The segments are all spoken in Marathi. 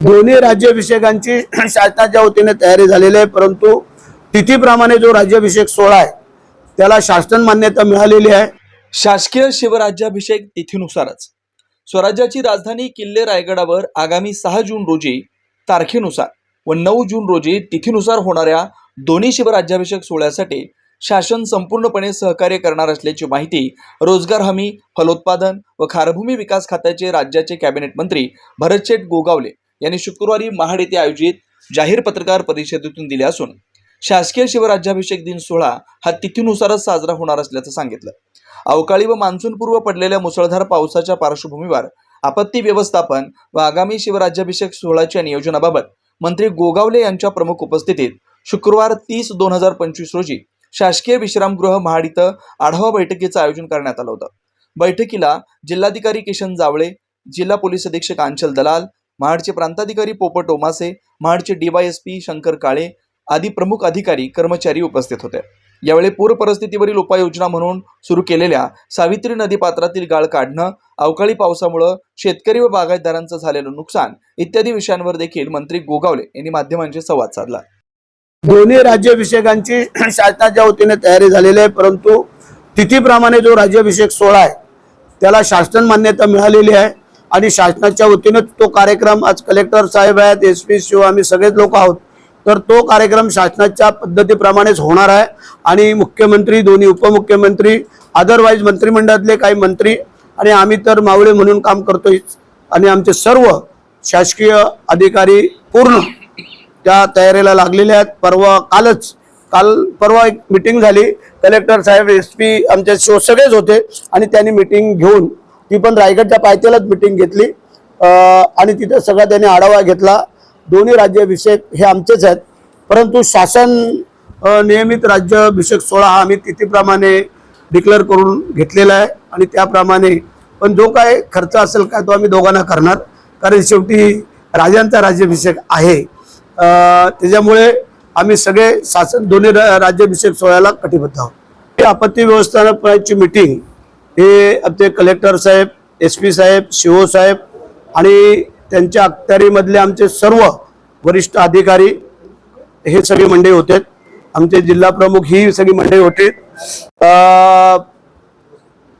दोन्ही राज्याभिषेकांची शासनाच्या वतीने तयारी झालेली आहे परंतु तिथीप्रमाणे जो राज्याभिषेक सोहळा आहे त्याला शासन मान्यता मिळालेली आहे. शासकीय शिवराज्याभिषेक तिथीनुसारच. स्वराज्याची राजधानी किल्ले रायगडावर आगामी सहा जून रोजी तारखेनुसार व नऊ जून रोजी तिथीनुसार होणाऱ्या दोन्ही शिवराज्याभिषेक सोहळ्यासाठी शासन संपूर्णपणे सहकार्य करणार असल्याची माहिती रोजगार हमी फलोत्पादन व खारभूमी विकास खात्याचे राज्याचे कॅबिनेट मंत्री भरतशेठ गोगावले यांनी शुक्रवारी महाड येथे आयोजित जाहीर पत्रकार परिषदेतून दिले असून शासकीय शिवराज्याभिषेक दिन सोहळा हा तिथीनुसारच साजरा होणार असल्याचं सांगितलं. अवकाळी व मान्सूनपूर्व पडलेल्या मुसळधार पावसाच्या पार्श्वभूमीवर आपत्ती व्यवस्थापन व आगामी शिवराज्याभिषेक सोहळ्याच्या नियोजनाबाबत मंत्री गोगावले यांच्या प्रमुख उपस्थितीत शुक्रवार तीस दोन हजार पंचवीस रोजी शासकीय विश्रामगृह महाड इथं आढावा बैठकीचं आयोजन करण्यात आलं होतं. बैठकीला जिल्हाधिकारी किशन जावळे जिल्हा पोलीस अधीक्षक आंचल दलाल महाडचे प्रांताधिकारी पोपट ओमासे महाडचे डीवायएसपी शंकर काळे आदी प्रमुख अधिकारी कर्मचारी उपस्थित होते. यावेळी पूर परिस्थितीवरील उपाययोजना म्हणून सुरू केलेल्या सावित्री नदी पात्रातील गाळ काढणं अवकाळी पावसामुळं शेतकरी व बागायतदारांचं झालेलं नुकसान इत्यादी विषयांवर देखील मंत्री गोगावले यांनी माध्यमांशी संवाद साधला. दोन्ही राज्याभिषेकांची शासनाच्या वतीने तयारी झालेली आहे परंतु तिथीप्रमाणे जो राज्याभिषेक सोहळा आहे त्याला शासन मान्यता मिळालेली आहे. आणि शासनाच्या वतीनं तो कार्यक्रम आज कलेक्टर साहेब आहेत एस पी शिव आम्ही सगळेच लोक आहोत. तर तो कार्यक्रम शासनाच्या पद्धतीप्रमाणेच होणार आहे. आणि मुख्यमंत्री दोन्ही उपमुख्यमंत्री अदरवाईज मंत्रिमंडळातले काही मंत्री आणि आम्ही तर मावळे म्हणून काम करतोय. आणि आमचे सर्व शासकीय अधिकारी पूर्ण त्या तयारीला लागलेल्या आहेत. परवा कालच काल परवा एक मिटिंग झाली. कलेक्टर साहेब एस पी आमचे शो सगळेच होते आणि त्यांनी मिटिंग घेऊन ती पण रायगडच्या पायथ्यालाच मिटिंग घेतली. आणि तिथं सगळा त्यांनी आढावा घेतला. दोन्ही राज्याभिषेक हे आमचेच आहेत. परंतु शासन नियमित राज्याभिषेक सोहळा हा आम्ही तिथीप्रमाणे डिक्लेअर करून घेतलेला आहे. आणि त्याप्रमाणे पण जो काय खर्च असेल काय तो आम्ही दोघांना करणार. कारण शेवटी राजांचा राज्याभिषेक आहे. त्याच्यामुळे आम्ही सगळे शासन दोन्ही रा- राज्याभिषेक सोहळ्याला कटिबद्ध आहोत. आपत्ती व्यवस्थापनाची मिटिंग हे आमचे कलेक्टर साहेब एस पी साहेब शिओ साहेब आणि त्यांच्या अखत्यारीमधले आमचे सर्व वरिष्ठ अधिकारी हे सगळे मंडळी होते. आमचे जिल्हा प्रमुख ही सगळी मंडळी होते.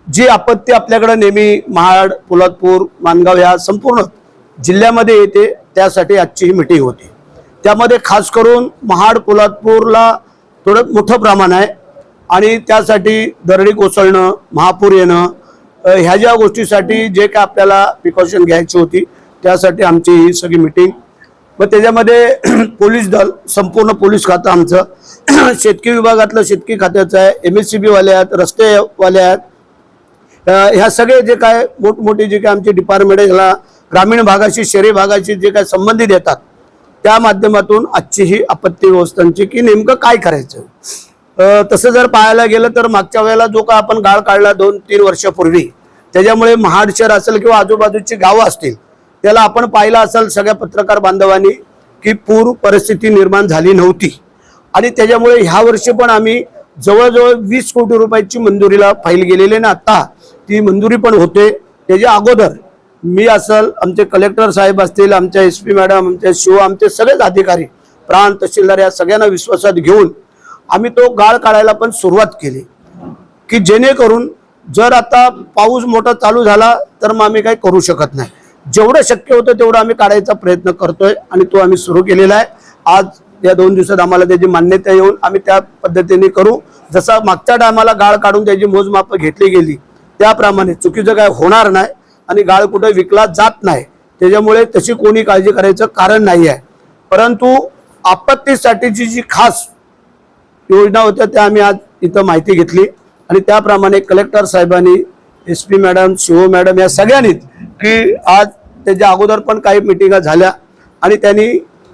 जी आपत्ती आपल्याकडे नेहमी महाड पोलादपूर मानगाव या संपूर्ण जिल्ह्यामध्ये येते त्यासाठी आजची ही मिटिंग होती. त्यामध्ये खास करून महाड पोलादपूरला थोडं मोठं प्रमाण आहे. आणि त्यासाठी दरडी कोसळणं महापूर येणं ह्या ज्या गोष्टीसाठी जे काय आपल्याला प्रिकॉशन घ्यायची होती त्यासाठी आमची ही सगळी मिटिंग व त्याच्यामध्ये पोलीस दल संपूर्ण पोलीस खातं आमचं. शेतकी विभागातलं शेतकी खात्याचं आहे एम एस सी बीवाले आहेत रस्तेवाले आहेत. ह्या सगळे जे काय मोठमोठे जे काय आमचे डिपार्टमेंट आहे ह्याला ग्रामीण भागाशी शहरी भागाशी जे काय संबंधित येतात त्या माध्यमातून आजची ही आपत्ती व्यवस्थांची की नेमकं काय करायचं? तसं जर पाहायला गेलं तर मागच्या वेळेला जो का आपण गाळ काढला दोन तीन वर्षापूर्वी त्याच्यामुळे महाड शहर असेल किंवा आजूबाजूची गावं असतील त्याला आपण पाहिलं असेल सगळ्या पत्रकार बांधवांनी की पूर परिस्थिती निर्माण झाली नव्हती. आणि त्याच्यामुळे ह्या वर्षी पण आम्ही जवळजवळ वीस कोटी रुपयाची मंजुरीला फाईल गेलेली ना आता ती मंजुरी पण होते. त्याच्या अगोदर मी असल आमचे कलेक्टर साहेब असतील आमच्या एस पी मॅडम आमच्या शिव आमचे सगळेच अधिकारी प्राण तहसीलदार या सगळ्यांना विश्वासात घेऊन आम्ही तो गाळ काढायला पण सुरुवात केली. की जेणेकरून जर आता पाऊस मोठा चालू झाला तर मग आम्ही काही करू शकत नाही. जेवढं शक्य होतं तेवढं आम्ही काढायचा प्रयत्न करतोय आणि तो आम्ही सुरू केलेला आहे. आज या दोन दिवसात आम्हाला त्याची मान्यता येऊन आम्ही त्या पद्धतीने करू. जसा मागच्या टायमाला गाळ काढून त्याची मोजमाप घेतली गेली त्याप्रमाणे चुकीचं काय होणार नाही आणि गाळ कुठे विकला जात नाही. त्याच्यामुळे तशी कोणी काळजी करायचं कारण नाही आहे परंतु आपत्तीसाठीची जी खास योजना होत्या त्या आम्ही आज इथं माहिती घेतली. आणि त्याप्रमाणे कलेक्टर साहेबांनी S P madam CEO madam या सगळ्यांनीच की आज त्याच्या अगोदर पण काही मिटिंगा झाल्या आणि त्यांनी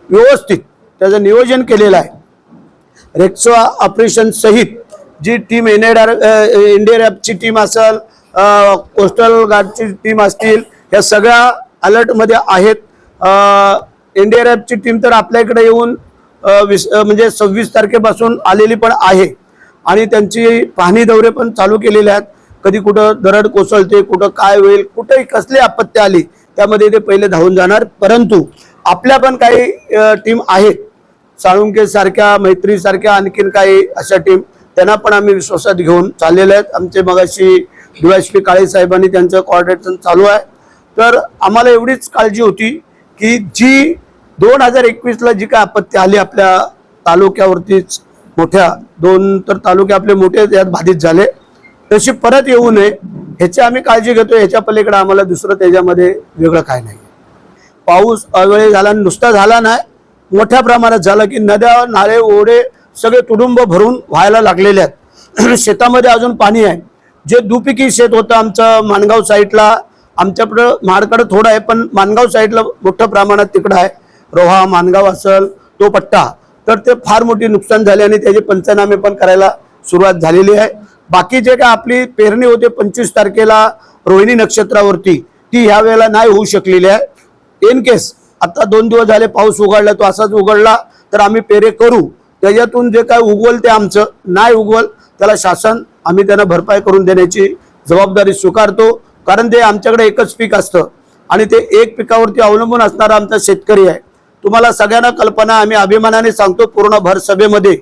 व्यवस्थित त्याचं नियोजन केलेलं आहे. रेक्सो ऑपरेशन सहित जी टीम एन एड ची टीम असेल कोस्टल गार्डची टीम असतील या सगळ्या अलर्टमध्ये आहेत. एनडीआरएफची टीम तर आपल्या इकडे येऊन वीस म्हणजे सव्वीस तारखेपासून आलेली पण आहे. आणि त्यांची पाहणी दौरे पण चालू केलेले आहेत. कधी कुठं दरड कोसळते कुठं काय होईल कुठंही कसली आपत्ती आली त्यामध्ये ते पहिले धावून जाणार. परंतु आपल्या पण काही टीम आहेत. साळुंके सारख्या मैत्री सारख्या आणखीन काही अशा टीम त्यांना पण आम्ही विश्वासात घेऊन चाललेले आहेत. आमचे मगाशी डीवायसपी काळे साहेबांनी त्यांचं कॉर्डिनेशन चालू आहे. तर आम्हाला एवढीच काळजी होती की जी दोन हजार एकवीसला जी काय आपत्ती आली आपल्या तालुक्यावरतीच मोठ्या दोन तर तालुके आपले मोठे यात बाधित झाले. तशी परत येऊ नये ह्याची आम्ही काळजी घेतो ह्याच्या पलीकडे आम्हाला दुसरं त्याच्यामध्ये वेगळं काय नाही. पाऊस अवेळी झाला नुसता झाला नाही मोठ्या प्रमाणात झाला की नद्या नाळे ओढे सगळे तुडुंब भरून व्हायला लागलेले आहेत. शेतामध्ये अजून पाणी आहे. जे दुपिकी शेत होतं आमचं माणगाव साईडला आमच्याकडं महाडकडं थोडं आहे पण माणगाव साईडला मोठ्या प्रमाणात तिकडं आहे. रोहा मानगाव असल तो पट्टा. तर ते फार मोठी नुकसान झाले आणि त्याचे पंचनामे पण करायला सुरुवात झालेली आहे. बाकी जे काय आपली पेरणी होते पंचवीस तारखेला रोहिणी नक्षत्रावरती ती ह्या वेळेला नाही होऊ शकलेली आहे. इन केस आता दोन दिवस झाले पाऊस उघडला तो असाच उघडला तर आम्ही पेरे करू. त्याच्यातून जे काय उगवल ते आमचं नाही उगवल त्याला शासन आम्ही त्यांना भरपाई करून देण्याची जबाबदारी स्वीकारतो. कारण ते आमच्याकडे एकच पीक असतं आणि ते एक पिकावरती अवलंबून असणारा आमचा शेतकरी आहे. तुम्हाला सगळ्यांना कल्पना आम्ही अभिमानाने सांगतो पूर्ण भर सभेमध्ये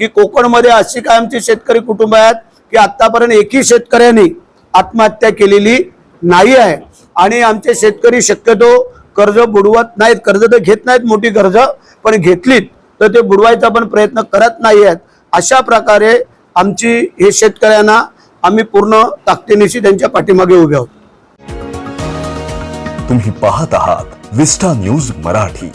की कोकणमध्ये अशी काय आमची शेतकरी कुटुंब आहेत की आतापर्यंत एकही शेतकऱ्यांनी आत्महत्या केलेली नाही आहे. आणि आमचे शेतकरी शक्यतो कर्ज बुडवत नाहीत कर्ज तर घेत नाहीत मोठी कर्ज पण घेतलीत तर ते बुडवायचा पण प्रयत्न करत नाही आहेत. अशा प्रकारे आमची हे शेतकऱ्यांना आम्ही पूर्ण ताकदीनिशी त्यांच्या पाठीमागे उभे आहोत. तुम्ही पाहत आहात विस्टा न्यूज मराठी.